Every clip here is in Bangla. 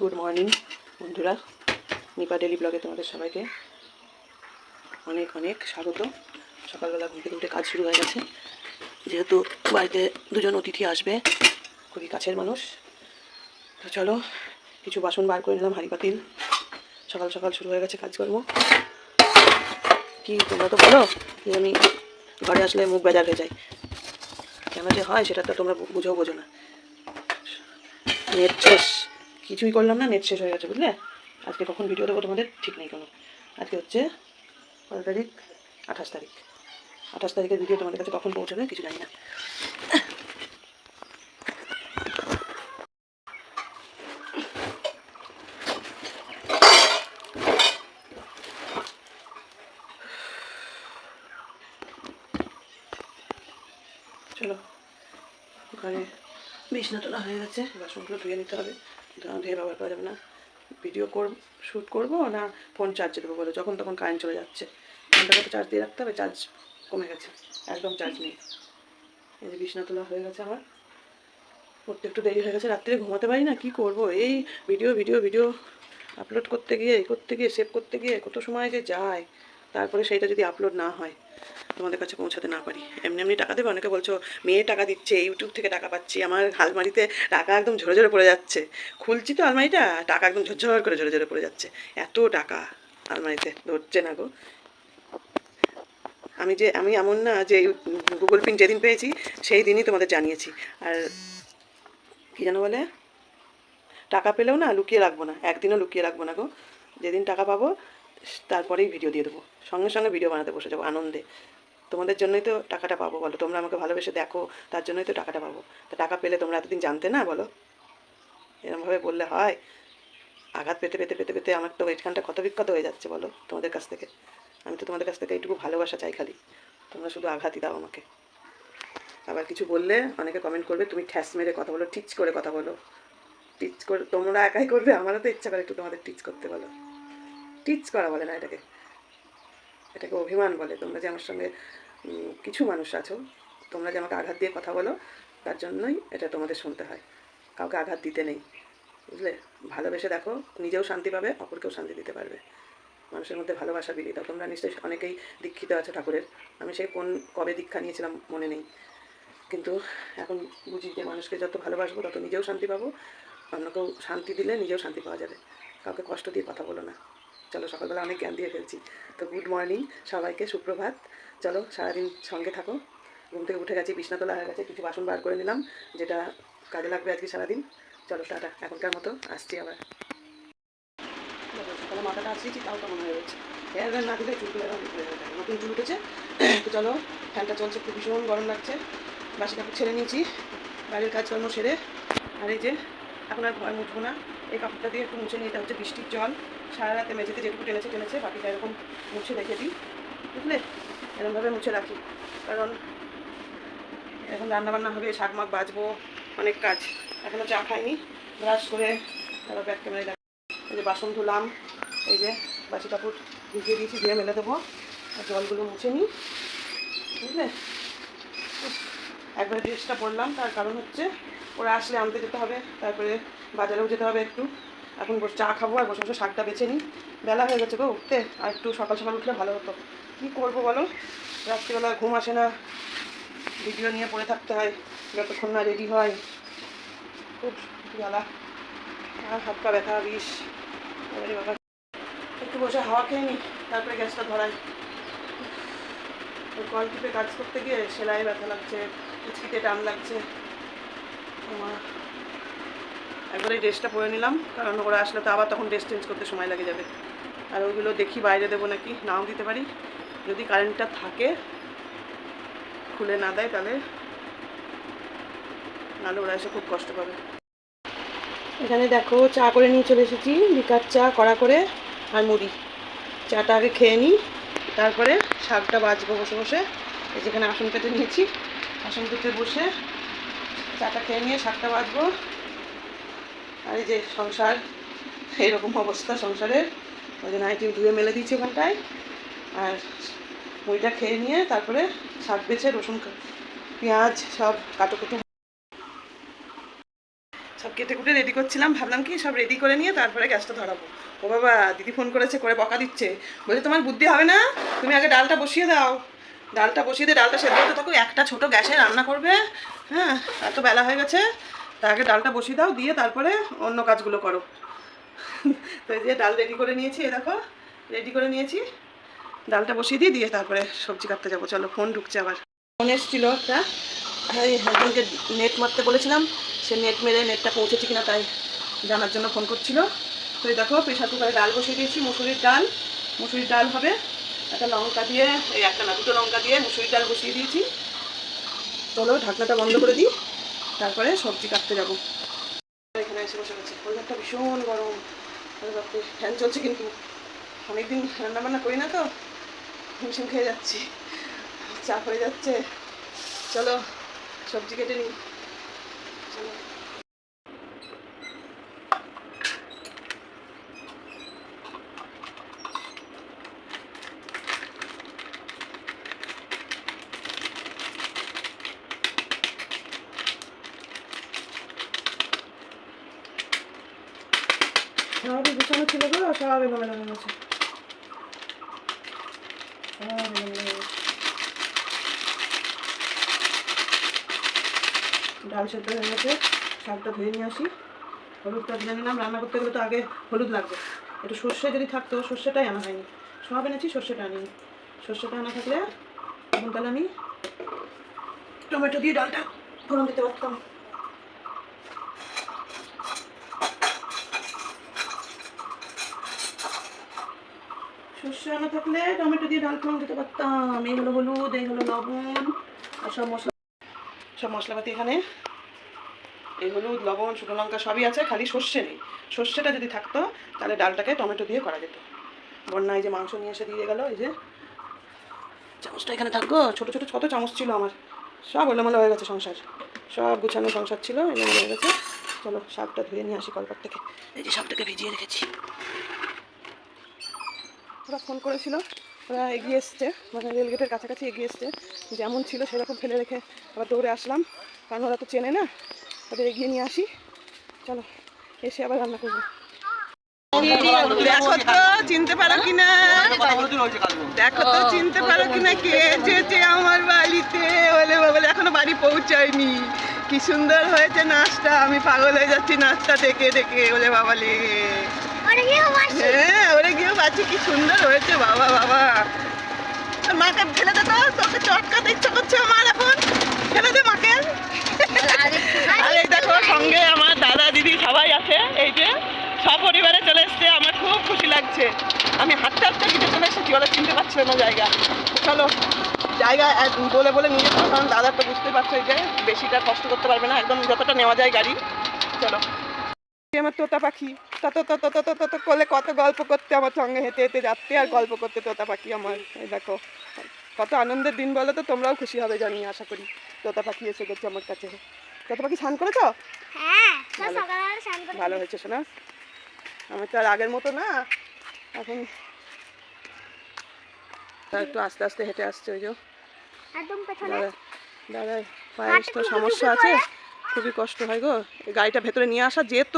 গুড মর্নিং বন্ধুরা। নিপা ডেলি ব্লগে তোমাদের সবাইকে অনেক অনেক স্বাগত। সকালবেলা ঘুম থেকে উঠে কাজ শুরু হয়ে গেছে। যেহেতু বাড়িতে দুজন অতিথি আসবে, খুবই কাছের মানুষ। তো চলো, কিছু বাসন বার করে নিলাম হাঁড়ি পাতিল সকাল সকাল শুরু হয়ে গেছে কাজকর্ম। কি তোমরা তো বলো যে আমি ঘরে আসলে মুখ বেজার হয়ে যায় কেন যে হয় সেটা তো তোমরা বুঝেও বোঝো না। নেট শেষ। কিছুই করলাম না নেট শেষ হয়ে গেছে, বুঝলে? আজকে কখন ভিডিও দেবো তোমাদের? ঠিক নেই কোনো। আজকে হচ্ছে কত তারিখ? আঠাশ তারিখ। আঠাশ তারিখের ভিডিও তোমাদের কাছে কখন পৌঁছাবে কিছু জানি না। চলো, ঘরে বিছনা তোলা হয়ে গেছে। বাসনগুলো ধুয়ে নিতে হবে। ধুয়ে ব্যবহার করা যাবে না ভিডিও কর শ্যুট করব, না ফোন চার্জে দেবো বলো। যখন তখন কারেন্ট চলে যাচ্ছে। ফোনটাকে তো চার্জ দিয়ে রাখতে হবে চার্জ কমে গেছে। একদম চার্জ নেই। এই যে বিছনা তোলা হয়ে গেছে আমার। করতে একটু দেরি হয়ে গেছে, রাত্রে ঘুমাতে পারি না, কি করব? এই ভিডিও ভিডিও ভিডিও আপলোড করতে গিয়ে করতে গিয়ে সেভ করতে গিয়ে কত সময় যে যায়। তারপরে সেইটা যদি আপলোড না হয়। তোমাদের কাছে পৌঁছাতে না পারি। এমনি এমনি টাকা দেবে? অনেকে বলছো, মেয়ে টাকা দিচ্ছে ইউটিউব থেকে টাকা পাচ্ছি, আমার আলমারিতে টাকা একদম ঝরে ঝরে পড়ে যাচ্ছে। খুলছি তো আলমারিটা, টাকা একদম ঝরঝর করে ঝরে ঝরে পড়ে যাচ্ছে। এত টাকা আলমারিতে, ধরছে না গো। আমি যে, আমি এমন না যে গুগল পিন যেদিন পেয়েছি, সেই দিনই তোমাদের জানিয়েছি। আর কী যেন বলে? টাকা পেলেও না লুকিয়ে রাখব না, একদিনও লুকিয়ে রাখব না গো। যেদিন টাকা পাবো, তারপরেই ভিডিও দিয়ে দেবো। সঙ্গে সঙ্গে ভিডিও বানাতে বসে যাব, আনন্দে। তোমাদের জন্যই তো টাকাটা পাবো বলো। তোমরা আমাকে ভালোবেসে দেখো, তার জন্যই তো টাকাটা পাবো। তা টাকা পেলে তোমরা এতদিন জানতে না বলো? এরমভাবে বললে হয়। আঘাত পেতে পেতে পেতে পেতে আমার তো ওয়েটখানটা কত বিখ্যাত হয়ে যাচ্ছে বলো তোমাদের কাছ থেকে। আমি তো তোমাদের কাছ থেকে এইটুকু ভালোবাসা চাই খালি। তোমরা শুধু আঘাতই দাও আমাকে। আবার কিছু বললে অনেকে কমেন্ট করবে, তুমি ঠ্যাস মেরে কথা বলো, টিচ করে কথা বলো। টিচ করে, তোমরা একাই করবে, আমারও তো ইচ্ছা করে একটু তোমাদের টিচ করতে বলো। টিচ করা বলে না এটাকে। এটাকে অভিমান বলে। তোমরা যে আমার সঙ্গে কিছু মানুষ আছো, তোমরা যে আমাকে আঘাত দিয়ে কথা বলো, তার জন্যই এটা তোমাদের শুনতে হয়। কাউকে আঘাত দিতে নেই, বুঝলে? ভালোবেসে দেখো, নিজেও শান্তি পাবে, অপরকেও শান্তি দিতে পারবে। মানুষের মধ্যে ভালোবাসা বিলিয়ে দাও তোমরা নিশ্চয়ই অনেকেই দীক্ষিত আছো ঠাকুরের। আমি সেই কোন, কবে দীক্ষা নিয়েছিলাম মনে নেই। কিন্তু এখন বুঝি যে মানুষকে যত ভালোবাসবো, তত নিজেও শান্তি পাবো, অন্যকেও শান্তি দিলে নিজেও শান্তি পাওয়া যাবে। কাউকে কষ্ট দিয়ে কথা বলো না। চলো সকালবেলা অনেক জ্ঞান দিয়ে ফেলছি। তো গুড মর্নিং সবাইকে, সুপ্রভাত। চলো সারাদিন সঙ্গে থাকো। ঘুম থেকে উঠে গেছি, বিছনা তোলা হয়ে গেছে, কিছু বাসন বার করে নিলাম, যেটা কাজে লাগবে আজকে সারাদিন। চলো টাটা, এখনকার মতো আসছি আবার। মাথাটা আসছি তাও কেমন হয়ে ব্যান্ড না দিলে নতুন চুল উঠেছে। তো চলো, ফ্যানটা চলছে, খুব ভীষণ গরম লাগছে। বাসি কাপড় ছেড়ে নিয়েছি বাড়ির কাজকর্ম সেরে। আর এই যে, এখন আর ভয় মুছবো না। এই কাপড়টা দিয়ে একটু মুছে নিয়ে এটা হচ্ছে বৃষ্টির জল। সারা রাতে মেঝেতে যেটুকু টেনেছে টেনেছে, বাকিটা এরকম মুছে রেখে দিই, বুঝলে? এরকমভাবে মুছে রাখি। কারণ এখন রান্নাবান্না হবে, শাক, মাক বাজবো অনেক কাজ। এখনও চা খাইনি, ব্রাশ করে তারপর ব্যাক ক্যামেরায় রাখি এই যে বাসন ধুলাম, এই যে বাসি কাপড় ভিজিয়ে দিয়েছি, দিয়ে মেলে দেবো। আর জলগুলো মুছে নিই, বুঝলে? একবার ড্রেসটা পরলাম, তার কারণ হচ্ছে ওরা আসলে আনতে যেতে হবে, তারপরে বাজারেও যেতে হবে একটু। এখন বসে চা খাব আর বসে বসে শাকটা বেছে নিই। বেলা হয়ে গেছে গো উঠতে। আর একটু সকাল সকাল উঠলে ভালো হতো। কী করব বলো? রাত্রিবেলা ঘুম আসে না। ভিডিও নিয়ে পড়ে থাকতে হয়। যতক্ষণ না রেডি হয়। খুব জ্বালা। আর হাত পা ব্যথা, বিষ। বাবা। একটু বসে হাওয়া খেয়ে নিই, তারপরে গ্যাসটা ধরাই। কল টিপে কাজ করতে গিয়ে সেলাই ব্যথা লাগছে কুচকিতে টান লাগছে। আমার একবারে ড্রেসটা পরে নিলাম, কারণ ওরা আসলে তো আবার তখন ড্রেস চেঞ্জ করতে সময় লাগে যাবে। আর ওইগুলো দেখি বাইরে দেবো নাকি, নাও দিতে পারি। যদি কারেন্টটা থাকে, খুলে না দেয় তাহলে, নাহলে ওরা এসে খুব কষ্ট পাবে। এখানে দেখো চা করে নিয়ে চলে এসেছি, বিকার চা, কড়া করে আর মুড়ি। চাটা আগে খেয়ে নিই, তারপরে শাকটা বাজবো বসে বসে। যেখানে আসন পেতে নিয়েছি, আসন পেতে বসে চাটা খেয়ে নিয়ে শাকটা বাজবো। আর এই যে সংসার, এরকম অবস্থা সংসারের। ওই জন্য আইটি ধুয়ে মেলে দিয়েছি ওখানটায় আর মুড়িটা খেয়ে নিয়ে তারপরে শাক বেছে, রসুন, পেঁয়াজ সব কাটো কুটো সব কেটে কুটে রেডি করছিলাম। ভাবলাম কি সব রেডি করে নিয়ে তারপরে গ্যাসটা ধরাবো। ও বাবা, দিদি ফোন করেছে, করে বকা দিচ্ছে। বলছে, তোমার বুদ্ধি হবে না? তুমি আগে ডালটা বসিয়ে দাও। ডালটা বসিয়ে দিয়ে ডালটা সেদ্ধ হতে থাকো একটা ছোট গ্যাসে রান্না করবে। হ্যাঁ এত বেলা হয়ে গেছে। তা আগে ডালটা বসিয়ে দাও, দিয়ে তারপরে অন্য কাজগুলো করো। তো এই যে ডাল রেডি করে নিয়েছি এ দেখো রেডি করে নিয়েছি। ডালটা বসিয়ে দিয়ে দিয়ে তারপরে সবজি কাটতে যাব। চলো ফোন ঢুকছে আবার। ফোন এসেছিল একটা, এই হাজব্যান্ডকে নেট মারতে বলেছিলাম, সে নেট মেরে নেটটা পৌঁছেছে কিনা তাই জানার জন্য ফোন করছিল। তো এই দেখো, প্রেশার কুকারে ডাল বসিয়ে দিয়েছি, মুসুরির ডাল। মুসুরির ডাল হবে একটা লঙ্কা দিয়ে, এই একটা না, দুটো লঙ্কা দিয়ে মুসুরির ডাল বসিয়ে দিয়েছি। চলো, ঢাকনাটা বন্ধ করে দিই। তারপরে সবজি কাটতে যাব। এখানে এসে বসে গেছে ওয়েদারটা ভীষণ গরম। ফ্যান চলছে কিন্তু অনেকদিন রান্না বান্না করি না তো। হিমশিম খেয়ে যাচ্ছি। চাপ হয়ে যাচ্ছে। চলো, সবজি কেটে নিই। চলো সবই বিছানো ছিল গো সব এলোমেলো হয়ে গেছে। ডাল সেদ্ধ হয়ে গেছে শাকটা ধুয়ে নিয়ে আসি হলুদটা দিলে নিলাম রান্না করতে গেলে তো আগে হলুদ লাগবে একটু সর্ষে যদি থাকতো সর্ষেটাই আনা হয়নি সব এনেছি সর্ষেটা আনিনি সর্ষেটা আনা থাকলে তখন তাহলে আমি টমেটো দিয়ে ডালটা ফোড়ন দিতে পারতাম আনা থাকলে টমেটো দিয়ে ডাল ফোড়ন দিতে পারতাম। এই হলো হলুদ, এই হলো লবণ, আর সব মশলা সব মশলাপাতি এখানে। এই হলুদ, লবণ, শুকনো লঙ্কা সবই আছে, খালি সর্ষে নেই। সর্ষেটা যদি থাকতো, তাহলে ডালটাকে টমেটো দিয়ে করা যেত। বন্যা এই যে মাংস নিয়ে এসে দিয়ে গেল, এই যে চামচটা এখানে থাকব ছোটো ছোটো, কত চামচ ছিল আমার? সব এলোমেলো হয়ে গেছে সংসার। সব গুছানো সংসার ছিল, এলোমেলো হয়ে গেছে। চলো শাকটা ধুয়ে নিয়ে আসি কলপার থেকে। এই যে শাকটাকে ভিজিয়ে রেখেছি। ওরা ফোন করেছিল ওরা এগিয়ে এসছে মানে রেলগেটের কাছাকাছি এগিয়ে এসছে। যেমন ছিল সেরকম ফেলে রেখে আবার দৌড়ে আসলাম। কারণ ওরা তো চেনে না ওদের এগিয়ে নিয়ে আসি। চলো এসে আবার রান্না করব। দেখো তো চিনতে পারো কিনা? দেখো তো চিনতে পারো কিনা? কে এসেছে আমার বাড়িতে? বলে বলে এখনও বাড়ি পৌঁছায়নি। কি সুন্দর হয়েছে নাচটা আমি পাগল হয়ে যাচ্ছি নাচটা দেখে দেখে। বলে বাবালে। হ্যাঁ ওরে পাচ্ছি কি সুন্দর হয়েছে, বাবা বাবা। মাকে ফেলে দে তো, তোকে চটকাতে ইচ্ছা করছে আমার এখন। ফেলে দে মাকে। আর এই দেখো, সঙ্গে আমার দাদা, দিদি সবাই আছে, এই যে সপরিবারে চলে এসছে, আমার খুব খুশি লাগছে। আমি হাঁটতে হাঁটতে কিছু চলে এসেছি ওরা চিনতে পারছিল না জায়গা। চলো, জায়গা বলে বলে নিয়ে যাব কারণ দাদা তো বুঝতে পারছ যে বেশিটা কষ্ট করতে পারবে না, একদম যতটা নেওয়া যায় গাড়ি। চলো। আমার তোতা পাখি? তত তত তত তত করলে কত গল্প করতে আমার সঙ্গে হেঁটে হেঁটে যাচ্ছে আর গল্প করতে তোতা পাখি আমার এই দেখো কত আনন্দের দিন বলো তো তোমরাও খুশি হবে জানি আশা করি তোতা পাখি এসে গেছে আমার কাছে তোতা পাখি স্নান করেছ ভালো। হয়েছে শোনা আমি তো আর আগের মতো না এখন একটু আস্তে আস্তে হেঁটে আসছে ওই যে দাদা পায়ের তো সমস্যা আছে খুবই কষ্ট হয় গো গাড়িটা ভেতরে নিয়ে আসা যেত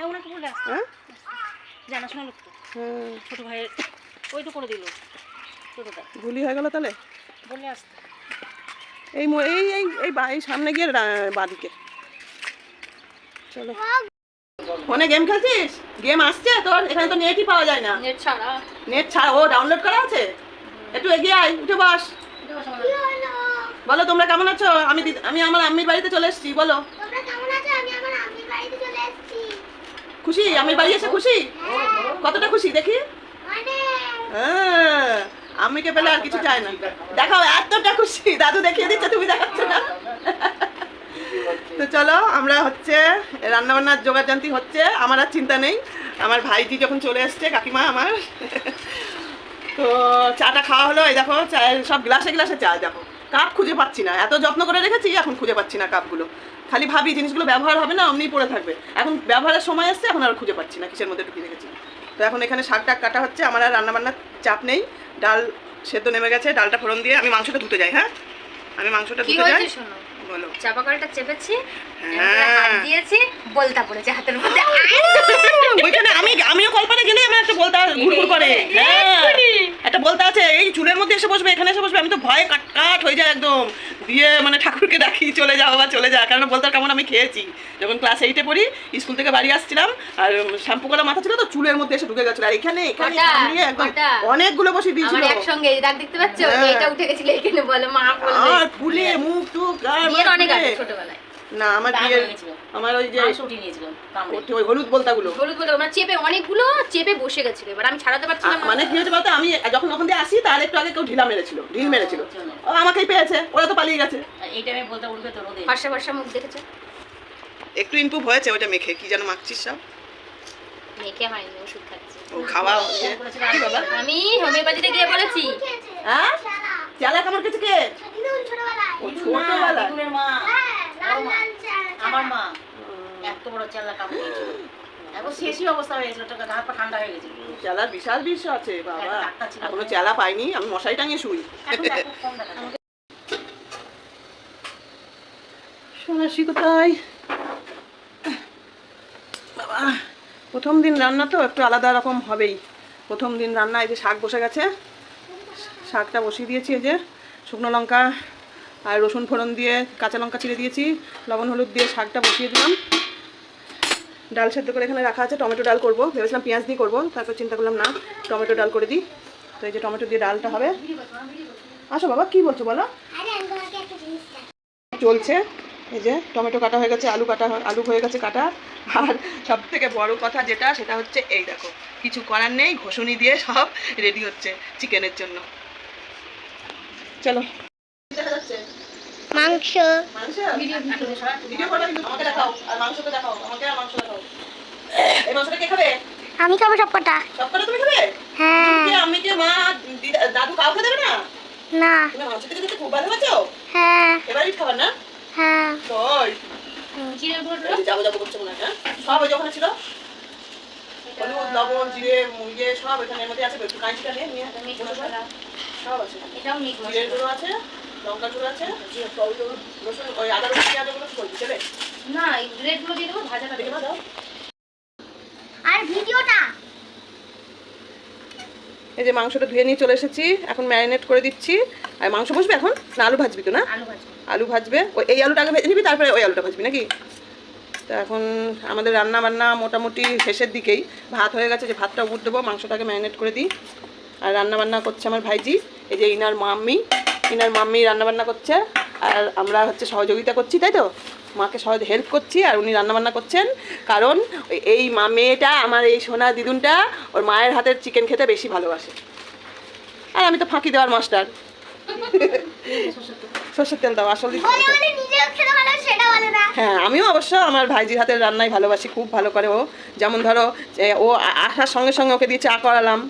হ্যাঁ ওনাকে বলে হ্যাঁ? জানাশোনা লোক তো হ্যাঁ ছোট ভাইয়ের ওই তো করে দিল। ছোটটা ভুলি হয়ে গেল তাহলে? বলে আসতে। এই এই এই এই এই সামনে গিয়ে বাদিকে। চলো। ফোনে গেম খেলছিস? গেম আসছে তোর? এখানে তো নেটই পাওয়া যায় না। নেট ছাড়া। নেট ছাড়া ও ডাউনলোড করা আছে? একটু এগিয়ে আয় উঠে বস। বলো তোমরা কেমন আছো? আমি আমি আমার আম্মির বাড়িতে চলে এসেছি বলো তোমরা কেমন আছো আমি আমার আম্মির বাড়িতে চলে এসেছি খুশি? আমি বাড়ি এসে খুশি? কতটা খুশি? দেখি। হ্যাঁ, আম্মিকে পেলে আর কিছু চায় না। দেখাও এতটা খুশি। দাদু দেখিয়ে দিচ্ছে তুমি দেখাচ্ছ না? তো চলো আমরা হচ্ছে রান্নাবান্নার জানতি হচ্ছে আমার আর চিন্তা নেই। আমার ভাইজি যখন চলে এসছে কাকিমা আমার। তো চাটা খাওয়া হলো এই দেখো চায়ের সব গ্লাসে গ্লাসে চা দেখো। কাপ খুঁজে পাচ্ছি না। এত যত্ন করে রেখেছি এখন খুঁজে পাচ্ছি না কাপগুলো। খালি ভাবি জিনিসগুলো ব্যবহার হবে না অমনি পড়ে থাকবে। এখন ব্যবহারের সময় আসছে এখন আর খুঁজে পাচ্ছি না কিসের মধ্যে ঢুকিয়ে রেখেছি। তো এখন এখানে শাক টাক কাটা হচ্ছে আমার আর রান্নাবান্নার চাপ নেই। ডাল সেদ্ধ নেমে গেছে ডালটা ফোড়ন দিয়ে আমি মাংসটা ধুতে যাই হ্যাঁ? আমি মাংসটা ধুতে যাই। বলো। চাপা কলটা চেপেছি হ্যাঁ। হাত দিয়েছি বলতা পড়েছে হাতের মধ্যে। ওইখানে আমি আমিও কল্পনা গেলে আমার একটা বলতা ঘুরঘুর করে। হ্যাঁ। একটা বলতা আছে এই চুলের মধ্যে এসে বসবে এখানে এসে বসবে আমি তো ভয়ে কাট কাট হয়ে যায় একদম। দিয়ে মানে ঠাকুরকে ডাকি চলে যাও বা চলে যা কারণ বলতার কেমন আমি খেয়েছি। যখন ক্লাস এইটে পড়ি স্কুল থেকে বাড়ি আসছিলাম আর শ্যাম্পু করা মাথা ছিল তো চুলের মধ্যে এসে ঢুকে গেছিল। আর এখানে এখানে একদম অনেকগুলো বসে দিয়েছিল। আমার একসঙ্গে এই দাগ দেখতে পাচ্ছ? হ্যাঁ। এটা উঠে গেছিল এখানে বলে মা বলবে। আর ফুলে মুখ টুক আর বিয়ের অনেক আগে ছোটবেলায়। না আমার বিয়ের আমার ওই যে মাংস উঠিয়ে নিয়েছিল কামড়ে। ওটি ওই হলুদ বলতাগুলো। হলুদ বলে মানে চেপে অনেকগুলো চেপে বসে গেছিল। এবার আমি ছাড়াতে পারছিলাম না। মানে কি হয়েছে বলতো? আমি যখন ওখান দিয়ে আসি তার একটু আগে কেউ ঢিলা মেরেছিল ঢিল মেরেছিল। ও আমাকেই পেয়েছে ওরা তো পালিয়ে গেছে। আর এই টাইমে বলতে উঠবে তো রোদে ফর্সা ফর্সা মুখ দেখেছে? একটু ইমপ্রুভ হয়েছে ওটা মেখে কি যেন মাখছিস সব? মেখে হয়নি ওষুধ খাচ্ছি। খাওয়া হচ্ছে। কি বাবা? আমি হোমিওপ্যাথিতে গিয়ে বলেছি হ্যাঁ? কেছে কে? ছোটবেলায়। মা হ্যাঁ লাল বড় মা। লাল চালা আমার মা। এত বড় চেল্লা কামড়িয়েছিল এখন শেষই অবস্থা হয়ে গেছিল ওটা হাত পা ঠান্ডা হয়ে গেছিল চালার বিশাল বিষ আছে বাবা। এখনও চালা পাইনি আমি মশাই টাঙিয়ে শুই। সোনাশি কোথায় বাবা প্রথম দিন রান্না তো একটু আলাদা রকম হবেই। প্রথম দিন রান্না এই যে শাক বসে গেছে। শাকটা বসিয়ে দিয়েছি এই যে শুকনো লঙ্কা আর রসুন ফোড়ন দিয়ে কাঁচা লঙ্কা ছিঁড়ে দিয়েছি লবণ হলুদ দিয়ে শাকটা বসিয়ে দিলাম। ডাল সেদ্ধ করে এখানে রাখা আছে টমেটো ডাল করব। ভেবেছিলাম পেঁয়াজ দিয়ে করব তারপর চিন্তা করলাম না টমেটো ডাল করে দিই। তো এই যে টমেটো দিয়ে ডালটা হবে। আসো বাবা কি বলছো বলো। চলছে। এই যে টমেটো কাটা হয়ে গেছে আলু কাটা আলু হয়ে গেছে কাটা। আর সব থেকে বড় কথা যেটা সেটা হচ্ছে এই দেখো কিছু করার নেই ঘষুনি দিয়ে সব রেডি হচ্ছে চিকেনের জন্য। চলো। মাংস। আমি খাব? সব কটা সব কটা তুমি খাবে? হ্যাঁ। আমি কে মা দাদু কাউকে দেবে না? না। তুমি মাংস থেকে খুব ভালোবাসো? হ্যাঁ। এবারই খাবার না? হ্যাঁ। জিরে যাব যাব করছে মনে হয় সব ওই যে ছিল? হলুদ লবণ জিরে মুরগে সব এখানের মধ্যে আছে একটু কাঁচিটা নিয়ে নিয়ে মিট মশলা। সব আছে। এটাও মিট গুঁড়ো আছে লঙ্কা গুঁড়ো আছে ওই যে রসুন ওই আদা রসুন পেঁয়াজ ওগুলো করবি দেবে না এই দিয়ে দেবো ভাজাটা দেখে দেবো। দাও। আর ভিডিওটা এই যে মাংসটা ধুয়ে নিয়ে চলে এসেছি এখন ম্যারিনেট করে দিচ্ছি। আর মাংস বসবে এখন? না আলু ভাজবি তো না? আলু ভাজবে। ওই এই আলুটা আগে ভেজে নিবি তারপরে ওই আলুটা ভাজবি নাকি? তো এখন আমাদের রান্না বান্না মোটামুটি শেষের দিকেই। ভাত হয়ে গেছে যে ভাতটা উপর দেবো মাংসটাকে ম্যারিনেট করে দিই। আর রান্না বান্না করছে আমার ভাইজি এই যে ইনার মাম্মি। ইনার মাম্মি রান্না বান্না করছে। আর আমরা হচ্ছে সহযোগিতা করছি তাই তো? মাকে সহজ হেল্প করছি আর উনি রান্নাবান্না করছেন। কারণ এই মা মেয়েটা আমার এই সোনা দিদুনটা ওর মায়ের হাতের চিকেন খেতে বেশি ভালোবাসে। আর আমি তো ফাঁকি দেওয়ার মাস্টার সর্ষের তেল দাও আসল দিদি বলে বলে নিজেও খেতে ভালো সেটা বলে না। হ্যাঁ আমিও অবশ্য আমার ভাইজির হাতের রান্নাই ভালোবাসি খুব ভালো করে ও। যেমন ধরো ও আসার সঙ্গে সঙ্গে ওকে দিয়ে চা করালাম।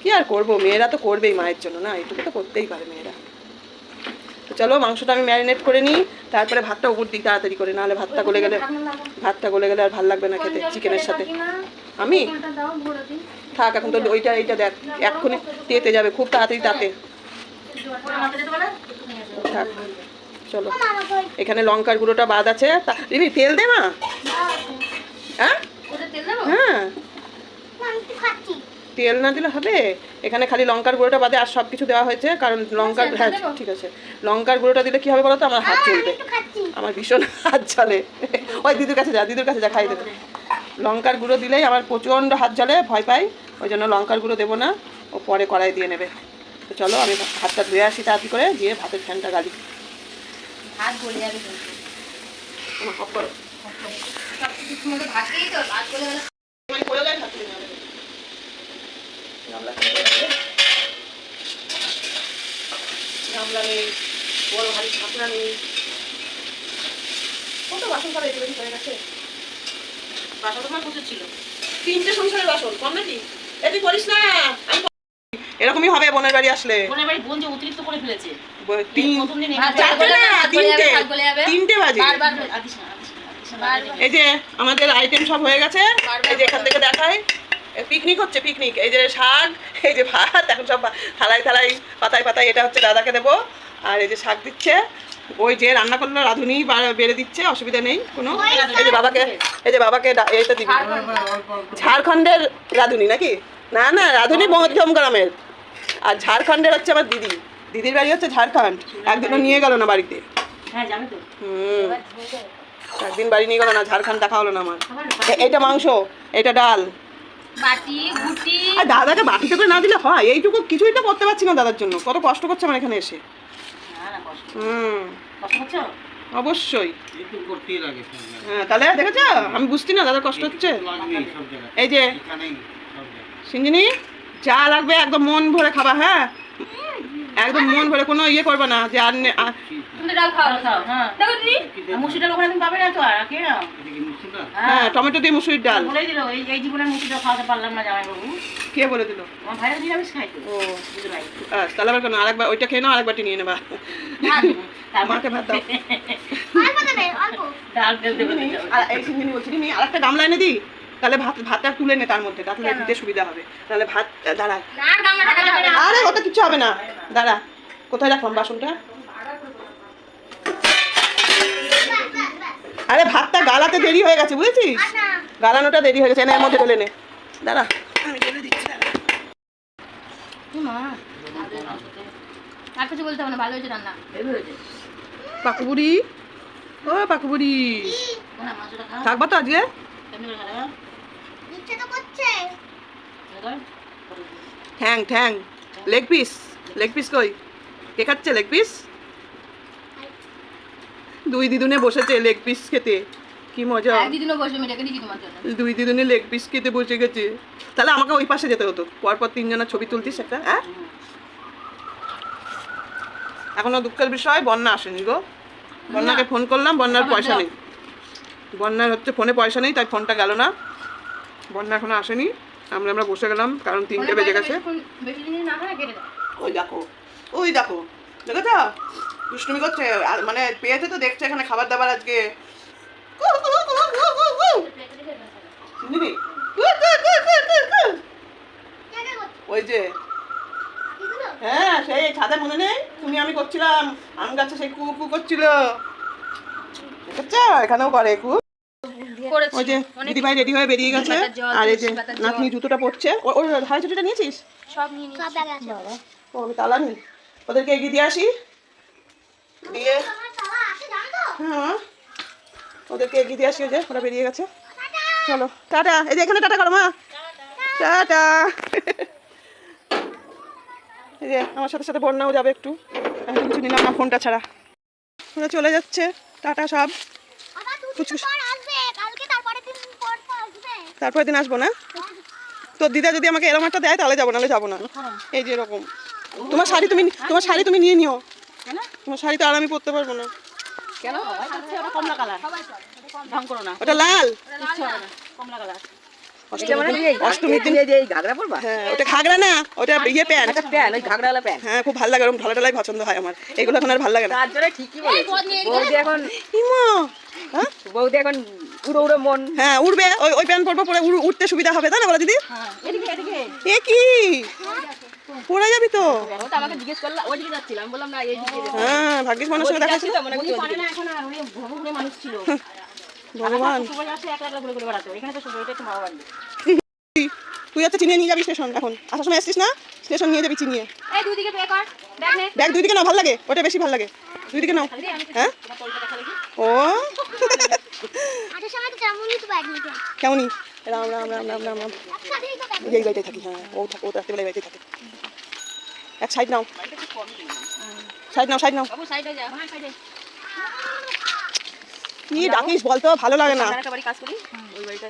কি আর করব? মেয়েরা তো করবেই মায়ের জন্য না? এটুকু তো করতেই পারে মেয়েরা। তো চলো মাংসটা আমি ম্যারিনেট করে নিই। তারপরে ভাতটা উপর দিই তাড়াতাড়ি করে নাহলে ভাতটা গলে গেলে ভাতটা গলে গেলে আর ভালো লাগবে না খেতে চিকেনের সাথে। আমি? থাক এখন তো ওইটা এইটা দেখ এক্ষুনি তেতে যাবে খুব তাড়াতাড়ি তাতে। থাক চলো। এখানে লঙ্কার গুঁড়োটা বাদ আছে। দিবি তেল দে মা। হ্যাঁ? হ্যাঁ মা, আমি একটু খাচ্ছি তেল না দিলে হবে? এখানে খালি লঙ্কার গুঁড়োটা বাদে আর সব কিছু দেওয়া হয়েছে কারণ লঙ্কার আচ্ছা, হ্যাঁ ঠিক আছে। লঙ্কার গুঁড়োটা দিলে কি হবে বলো তো? আমার হাত চলবে। আমার ভীষণ হাত চলে ওই দিদির কাছে যা দিদির কাছে যা খাই দেবে লঙ্কার গুঁড়ো দিলেই আমার প্রচণ্ড হাত জ্বলে ভয় পাই। ওই জন্য লঙ্কার গুঁড়ো দেবো না। ও পরে কড়াই দিয়ে নেবে। তো চলো আমি হাতটা ধুয়ে আসি তাড়াতাড়ি করে দিয়ে ভাতের ফ্যানটা গালি। ভাত গলে যাবে ভাত গলে গেলে আমি পড়ে যাই ভাত তুলে নেওয়া যাবে। গামলা কিনতে গামলা নেই বড় ভারী ঢাকনা নেই। কত বাসন করে এগুলো হয়ে গেছে? বাসা তোমার প্রচুর ছিল। তিনটে সংসারের বাসন কম নাকি? এ তুই করিস না এরকমই হবে বোনের বাড়ি আসলে। বোনের বাড়ি বোন যে অতিরিক্ত করে ফেলেছে। তিনটে। বাজে। এই যে আমাদের আইটেম সব হয়ে গেছে। এই যে এখান থেকে দেখায়। পিকনিক হচ্ছে পিকনিক এই যে শাক এই যে ভাত এখন সব থালাই থালাই পাতায় পাতায় এটা হচ্ছে দাদাকে দেবো। আর এই যে শাক দিচ্ছে। ওই যে রান্না করল রাঁধুনি বেড়ে দিচ্ছে অসুবিধা নেই কোনো। এই যে বাবাকে এই যে বাবাকে এইটা দিবি। ঝাড়খণ্ডের রাঁধুনি নাকি? না না রাঁধুনি মধ্যম গ্রামের। আর ঝাড়খণ্ডের হচ্ছে আমার দিদি। দিদির বাড়ি হচ্ছে ঝাড়খণ্ড। একদিনও নিয়ে গেল না বাড়িতে। হ্যাঁ হুম। একদিন বাড়ি নিয়ে গেল না ঝাড়খণ্ড দেখা হলো না আমার। এ- এইটা মাংস এটা ডাল। বাটি গুটি আর দাদাকে বাটিতে করে না দিলে হয় এইটুকু কিছুই তো করতে পারছি না দাদার জন্য। কত কষ্ট করছে আমার এখানে এসে। না না কষ্ট হুম। অবশ্যই। একটু করতেই লাগে সব জায়গায়। হ্যাঁ তাহলে দেখেছ? আমি বুঝছি না দাদার কষ্ট হচ্ছে। এই যে এখানেই চা সিঞ্জিনি যা লাগবে একদম মন ভরে খাবা হ্যাঁ? একদম মন ভরে কোনো ইয়ে করবে না যে আর ডাল খাও। খাও, খাও, হ্যাঁ। দেখো দিদি আর মুসুর ডাল ওখানে তুমি পাবে না তো আর কে? হ্যাঁ টমেটো দিয়ে মুসুরির ডাল। বলেই দিল এই এই জীবনে মুসুর ডাল খাওয়াতে পারলাম না জামাইবাবু। কে বলে দিল? আমার ভাইরা নিরামিষ খাই ও। বুঝতে পারি আহ, তাহলে আবার কেন? আরেকবার ওইটা খেয়ে নাও আরেকবারটি নিয়ে নেবা। মাকে ভাত দাও। ডাল ফেলতে আর এই বলছি আরেকটা গামলা এনে দিই? তাহলে ভাত ভাতটা তুলে নে তার মধ্যে তাহলে দিতে সুবিধা হবে। তাহলে ভাত দাঁড়া। আরে ওটা কিছু হবে না। দাঁড়া কোথায় রাখলাম বাসনটা? আরে ভাতটা গালাতে দেরি হয়ে গেছে বুঝেছিস? আর গালানোটা দেরি হয়ে গেছে এনে এর মধ্যে ঢেলে নে। দাঁড়া। আমি ঢেলে দিচ্ছি দাঁড়া। মা। আর কিছু বলতে হবে না ভালো হয়েছে রান্না। হয়েছে। পাকুবুড়ি। ও পাকুবুড়ি। না মাংসটা খাও। থাকবা তো আজকে? তো করছে। ঠ্যাং ঠ্যাং। লেগ পিস লেগ পিস কই? কে খাচ্ছে লেগ পিস দুই দিদুনে বসেছে লেগ পিস খেতে। কি মজা। দুই দিদুনে লেগ পিস খেতে বসে গেছে। তাহলে আমাকে ওই পাশে যেতে হতো। পরপর তিনজনের ছবি তুলতিস একটা হ্যাঁ? এখনও দুঃখের বিষয় বন্যা আসেনি গো। বন্যাকে ফোন করলাম বন্যার পয়সা নেই। বন্যার হচ্ছে ফোনে পয়সা নেই তাই ফোনটা গেল না। বন্যা এখনও আসেনি। আমরা আমরা বসে গেলাম কারণ তিনটে বেজে গেছে। ওই দেখো ওই দেখো দেখেছ? দুষ্টুমি করছে আর মানে পেয়েছে তো দেখছে এখানে খাবার দাবার আজকে। ওই যে হ্যাঁ সেই ছাদে মনে নেই? তুমি আমি করছিলাম আম গাছে সেই কু কু করছিল। দেখেছ? এখানেও করে কু। ওই যে অনেক দিদি ভাই রেডি হয়ে বেরিয়ে গেছে। আর এই যে। নাতনি জুতোটা পড়ছে ও- ওর হাই ছুটিটা নিয়েছিস? সব নিয়ে নিয়েছি। ও আমি তালা নি ওদেরকে এগিয়ে দিয়ে আসি। দিয়ে হ্যাঁ। ওদেরকে এগিয়ে দিয়ে আসি ওই যে ওরা বেরিয়ে গেছে। চলো। টাটা। এই যে এখানে টাটা করো মা। টাটা। এই যে আমার সাথে সাথে বন্যাও যাবে একটু। আমি কিছু নিলাম না ফোনটা ছাড়া। ওরা চলে যাচ্ছে। টাটা সব। আবার দুদিন ফুচকুস। পর আসবে কালকে তারপরে দিন পর পর আসবে তারপরের দিন আসব না? তোর দিদা যদি আমাকে এরকম একটা দেয় তাহলে যাব নাহলে যাব না। এই যে এরকম। তোমার শাড়ি তুমি তোমার শাড়ি তুমি নিয়ে নিও। তোমার শাড়ি তো আর আমি পরতে পারব না। ওটা লাল। অষ্টমীর হ্যাঁ ওটা ঘাগরা না ওটা ইয়ে প্যান্ট। প্যান ওই ঘাগড়াওয়ালা প্যান হ্যাঁ খুব ভালো লাগে ওরকম ঢালা ঢালাই পছন্দ হয় আমার। এগুলো এখন আর ভালো লাগে না। তার জন্য ঠিকই বলেছে। বৌদি এখন ইমা হ্যাঁ? বৌদি এখন উড়ো উড়ো মন। হ্যাঁ উঠবে ওই ওই প্যান্ট পরবো পরে উড়- উঠতে সুবিধা হবে তাই না বলো দিদি? এদিকে এদিকে। এ কি? পড়ে যাবি তো। আমাকে জিজ্ঞেস করলাম ওইদিকে যাচ্ছিলাম বললাম না এইদিকে যেতে হবে। হ্যাঁ ভাগ্যিস মানুষ সঙ্গে যাচ্ছি তো, উনি পারে না এখন আর উনি ভবু ঘুরে মানুষ ছিল। ভগবান। সবাই আসে একলা একলা ঘুরে ঘুরে বেড়াতো এখানে তো এটা একটু বাড়ি তুই হচ্ছে চিনিয়ে নিয়ে যাবি স্টেশন এখন। আসার সময় এসছিস না? স্টেশন নিয়ে যাবি চিনিয়ে। এই দুই দিকে কর ব্যাগ দুই দিকে নাও ভালো লাগে। ওটা বেশি ভালো লাগে। দুই দিকে নাও। হ্যাঁ? ও। আটের সময় তো তেমনই তো ব্যাগ নিতে হয়। কেমনই? রাম রাম রাম রাম রাম রাম। এই বাড়িতে থাকি হ্যাঁ। ও থাকে ও রাত্রে রাত্রিবেলা এই বাড়িতে থাকে। এক সাইড নাও। সাইড নাও সাইড নাও। হ্যাঁ কি ডাকিস বলতো? ভালো লাগে না। আর একটা বাড়ি কাজ করি ওই বাড়িটা